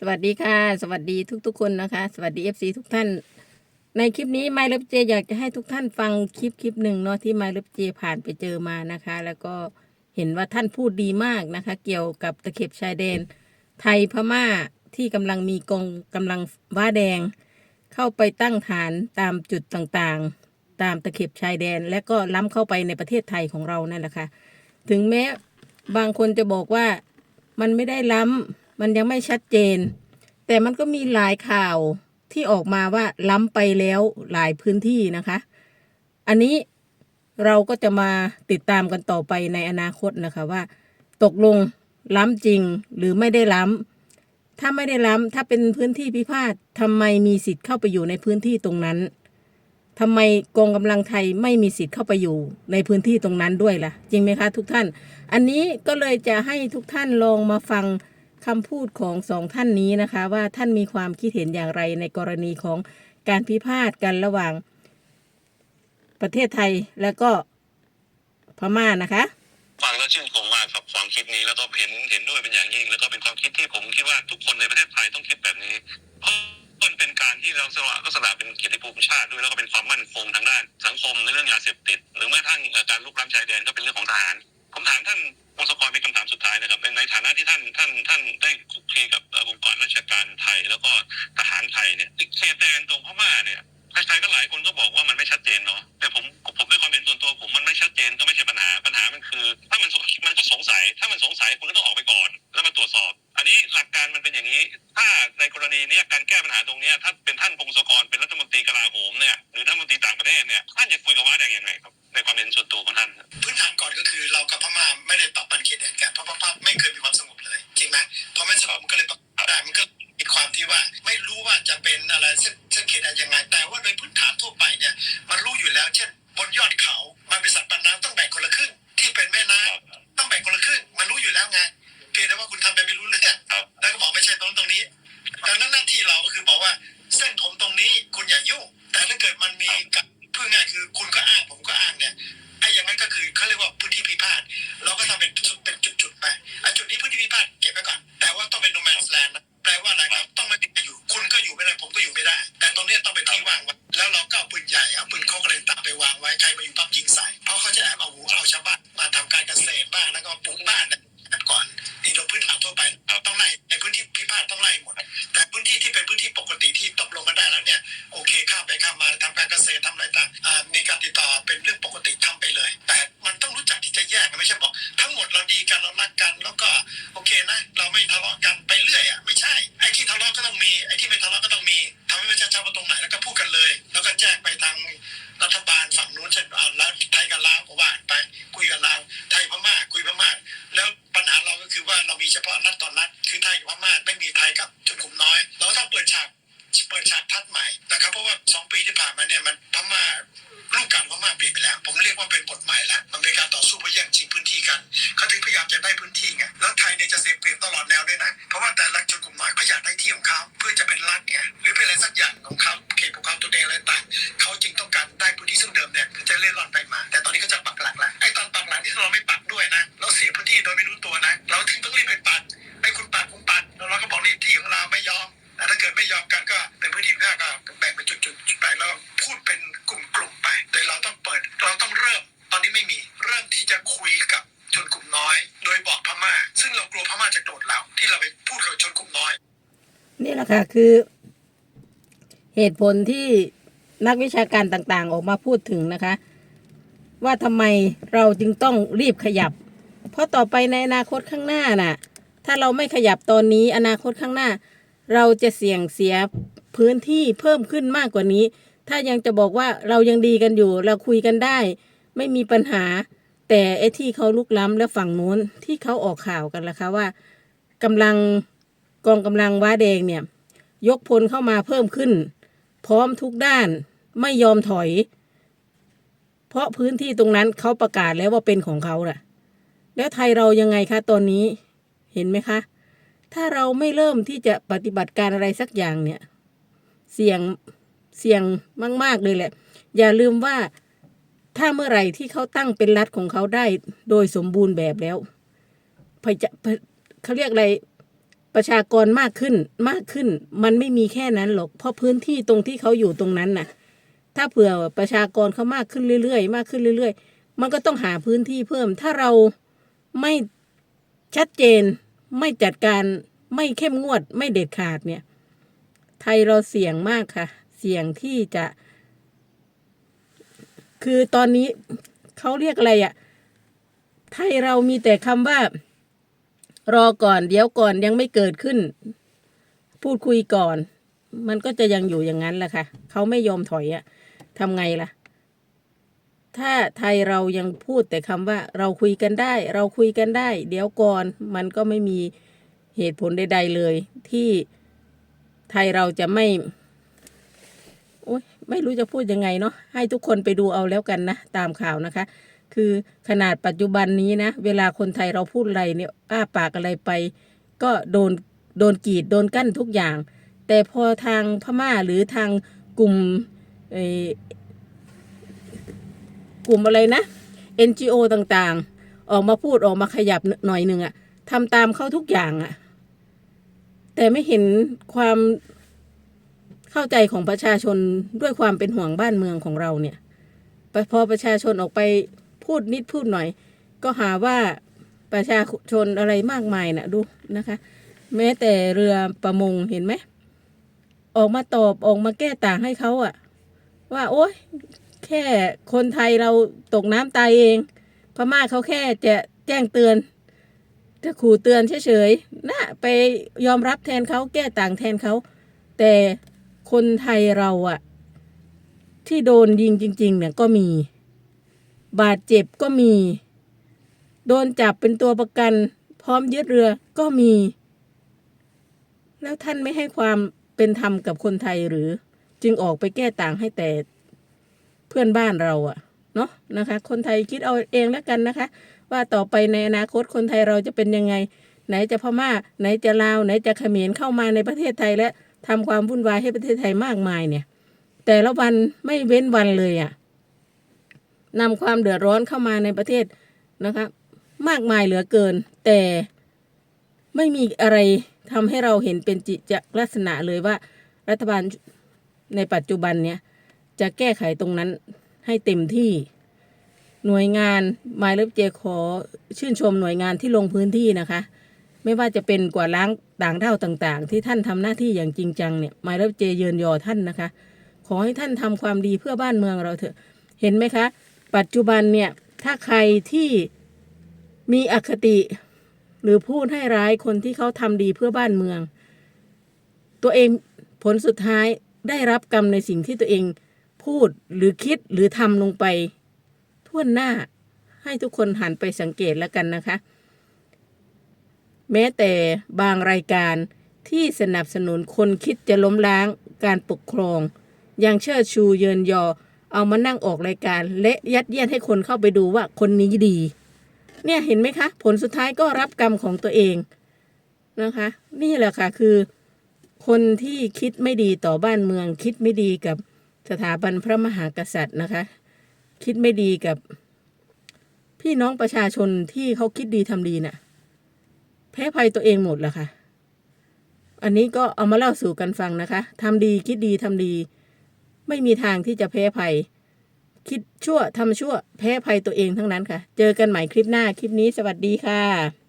สวัสดีค่ะ สวัสดีทุกๆคนนะคะ สวัสดี FC ทุกท่าน ในคลิปนี้ไมล์เลิฟเจอยากจะให้ทุกท่านฟังคลิปคลิปหนึ่งเนาะที่ไมล์เลิฟเจผ่านไปเจอมานะคะ แล้วก็เห็นว่าท่านพูดดีมากนะคะ เกี่ยวกับตะเข็บชายแดน ไทยพม่าที่กำลังมีกองกำลังว้าแดง เข้าไปตั้งฐานตามจุดต่างๆ ตามตะเข็บชายแดน และก็ล้ำเข้าไปในประเทศไทยของเรานั่นแหละค่ะถึงแม้บางคนจะบอกว่ามันไม่ได้ล้ำ มันยังไม่ชัดเจน แต่มันก็มีหลายข่าวที่ออกมาว่าล้ำไปแล้วหลายพื้นที่นะคะ อันนี้เราก็จะมาติดตามกันต่อไปในอนาคตนะคะว่า ตกลงล้ำจริงหรือไม่ได้ล้ำ ถ้าไม่ได้ล้ำถ้าเป็นพื้นที่พิพาททำไมมีสิทธิ์เข้าไปอยู่ในพื้นที่ตรงนั้นทำไมกองกำลังไทยไม่มีสิทธิ์เข้าไปอยู่ในพื้นที่ตรงนั้นด้วยล่ะ จริงไหมคะทุกท่าน อันนี้ก็เลยจะให้ทุกท่านลองมาฟัง คำพูดของสองท่านนี้นะคะ ว่าท่านมีความคิดเห็นอย่างไรในกรณีของการพิพาทกันระหว่าง ประเทศไทยแล้วก็พม่านะคะ ฟังแล้วชื่นชมมากครับความคิดนี้แล้วก็เห็นเห็นด้วยเป็นอย่างยิ่ง แล้วก็เป็นความคิดที่ผมคิดว่าทุกคนในประเทศไทยต้องคิดแบบนี้เพราะมันเป็นการที่เราสละลักษณะเป็นเกียรติภูมิชาติด้วยแล้วก็เป็นความมั่นคงทางด้านสังคมในเรื่องยาเสพติด หรือแม้กระทั่งการลุกล้ำชายแดนก็เป็นเรื่องของทหารผมถามท่าน ท่านท่านท่านได้คุกคีกับองค์กรราชการไทย แล้วก็ทหารไทยเนี่ยเขตแดนตรงพม่าเนี่ยใครๆก็หลายคนก็บอกว่ามันไม่ชัดเจนเนาะแต่ผมผมในความเห็นส่วนตัวผมมันไม่ชัดเจนก็ไม่ใช่ปัญหาปัญหามันคือ ถ้ามันมันก็สงสัย ถ้ามันสงสัยคุณก็ต้องออกไปก่อน แล้วมาตรวจสอบ อันนี้หลักการมันเป็นอย่างนี้ ถ้าในกรณีนี้การแก้ปัญหาตรงนี้ถ้าเป็นท่านพงศกรเป็นรัฐมนตรีกลาโหมเนี่ยหรือรัฐมนตรีต่างประเทศเนี่ยท่านจะคุยกับว่าแดงยังไงครับในความเห็นส่วนตัวของท่าน พื้นฐานก่อนก็คือ ไปแล้ว ผมเรียกว่าเป็นบทใหม่แล้วมันเป็นการต่อสู้เพื่อแย่งชิงพื้นที่กันเขาถึงพยายามจะได้พื้นที่ไงแล้วไทยเนี่ยจะเสียเปรียบ ค่ะ คือ เหตุผลที่นักวิชาการต่างๆ ออกมาพูดถึงนะคะ ว่าทำไมเราจึงต้องรีบขยับ เพราะต่อไปในอนาคตข้างหน้าน่ะ ถ้าเราไม่ขยับตอนนี้อนาคตข้างหน้า เราจะเสี่ยงเสียพื้นที่เพิ่มขึ้นมากกว่านี้ ถ้ายังจะบอกว่าเรายังดีกันอยู่ เราคุยกันได้ ไม่มีปัญหา แต่ไอ้ที่เขาลุกล้ำและฝั่งนู้นที่เขาออกข่าวกันล่ะคะว่ากำลังกองกำลังว้าแดงเนี่ย ยกพลเข้ามาเพิ่มขึ้น พร้อมทุกด้านไม่ยอมถอย เพราะพื้นที่ตรงนั้นเขาประกาศแล้วว่าเป็นของเขาน่ะ แล้วไทยเรายังไงคะตอนนี้เห็นไหมคะ ถ้าเราไม่เริ่มที่จะปฏิบัติการอะไรสักอย่างเนี่ย เสี่ยงเสี่ยงมาก ๆ เลยแหละ อย่าลืมว่าถ้าเมื่อไหร่ที่เขาตั้งเป็นรัฐของเขาได้โดยสมบูรณ์แบบแล้วเขาเรียกอะไร ประชากรมากขึ้นมากขึ้น มันไม่มีแค่นั้นหรอก เพราะพื้นที่ตรงที่เขาอยู่ตรงนั้นน่ะ ถ้าเผื่อประชากรเขามากขึ้นเรื่อยๆมากขึ้นเรื่อย ๆ มันก็ต้องหาพื้นที่เพิ่ม ถ้าเราไม่ชัดเจน ไม่จัดการไม่เข้มงวด ไม่เด็ดขาดเนี่ย ไทยเราเสี่ยงมากค่ะ เสี่ยงที่จะ คือตอนนี้เขาเรียกอะไรอะ่ะ ไทยเรามีแต่คำว่า รอก่อนเดี๋ยวก่อนยังไม่เกิดขึ้น พูดคุยก่อน มันก็จะยังอยู่อย่างนั้นแหละค่ะเขาไม่ยอมถอยอะทำไงล่ะ ถ้าไทยเรายังพูดแต่คำว่า เราคุยกันได้ เราคุยกันได้ เดี๋ยวก่อนมันก็ไม่มีเหตุผลใด ๆเลย ที่ไทยเราจะไม่โอ๊ยไม่รู้จะพูดยังไงเนาะให้ทุกคนไปดูเอาแล้วกันนะ ตามข่าวนะคะ คือขนาดปัจจุบันนี้นะ เวลาคนไทยเราพูดอะไรเนี่ยอ้าปากอะไรไป ก็โดนโดนกีดโดนกั้นทุกอย่าง แต่พอทางพม่าหรือทางกลุ่มกลุ่มอะไรนะ NGO ต่างๆ ออกมาพูดออกมาขยับหน่อยหนึ่งอะทำตามเขาทุกอย่างอะแต่ไม่เห็นความเข้าใจของประชาชนด้วยความเป็นห่วงบ้านเมืองของเราเนี่ยพอประชาชนออกไป พูดนิดพูดหน่อย ก็หาว่าประชาชนอะไรมากมายนะดูนะคะ แม้แต่เรือประมงเห็นไหม ออกมาตอบออกมาแก้ต่างให้เขาอะว่าโอ๊ยแค่คนไทยเราตกน้ำตายเอง พม่าเขาแค่จะแจ้งเตือนจะขู่เตือนเฉยๆนะไปยอมรับแทนเขาแก้ต่างแทนเขา แต่คนไทยเราอะที่โดนยิงจริงๆเนี่ยก็มี บาดเจ็บก็มี โดนจับเป็นตัวประกัน พร้อมยึดเรือก็มี แล้วท่านไม่ให้ความเป็นธรรมกับคนไทยหรือ จึงออกไปแก้ต่างให้แต่เพื่อนบ้านเราอะเนาะนะคะ คนไทยคิดเอาเองแล้วกันนะคะ ว่าต่อไปในอนาคตคนไทยเราจะเป็นยังไง ไหนจะพม่า ไหนจะลาว ไหนจะเขมรเข้ามาในประเทศไทยและทำความวุ่นวายให้ประเทศไทยมากมายเนี่ย แต่ละวันไม่เว้นวันเลยอะ นำความเดือดร้อนเข้ามาในประเทศนะคะ มากมายเหลือเกิน แต่ไม่มีอะไรทำให้เราเห็นเป็นจิตลักษณะเลยว่า รัฐบาลในปัจจุบันเนี่ยจะแก้ไขตรงนั้นให้เต็มที่หน่วยงานมายเลฟเจขอชื่นชมหน่วยงานที่ลงพื้นที่นะคะ ไม่ว่าจะเป็นกว่าล้างต่างด้าวต่างๆ ที่ท่านทำหน้าที่อย่างจริงจังเนี่ยมายเลฟเจเยินยอท่านนะคะ ขอให้ท่านทำความดีเพื่อบ้านเมืองเราเถอะ เห็นไหมคะ ปัจจุบันเนี่ยถ้าใครที่มีอคติ หรือพูดให้ร้ายคนที่เขาทำดีเพื่อบ้านเมือง ตัวเองผลสุดท้ายได้รับกรรมในสิ่งที่ตัวเองพูดหรือคิดหรือทำลงไปทั่วหน้าให้ทุกคนหันไปสังเกตแล้วกันนะคะ แม้แต่บางรายการที่สนับสนุนคนคิดจะล้มล้างการปกครอง ยังเชิดชูเยินยอ เอามานั่งออกรายการ และยัดเยียดให้คนเข้าไปดูว่าคนนี้ดี เนี่ยเห็นไหมคะ ผลสุดท้ายก็รับกรรมของตัวเองนะคะ นี่แหละค่ะคือ คนที่คิดไม่ดีต่อบ้านเมือง คิดไม่ดีกับสถาบันพระมหากษัตริย์นะคะ คิดไม่ดีกับ พี่น้องประชาชนที่เขาคิดดีทำดีน่ะแพ้ภัยตัวเองหมดแหละค่ะ อันนี้ก็เอามาเล่าสู่กันฟังนะคะทำดีคิดดีทำดี ไม่มีทางที่จะแพ้ภัย คิดชั่วทำชั่ว แพ้ภัยตัวเองทั้งนั้นค่ะ เจอกันใหม่คลิปหน้าคลิปนี้สวัสดีค่ะ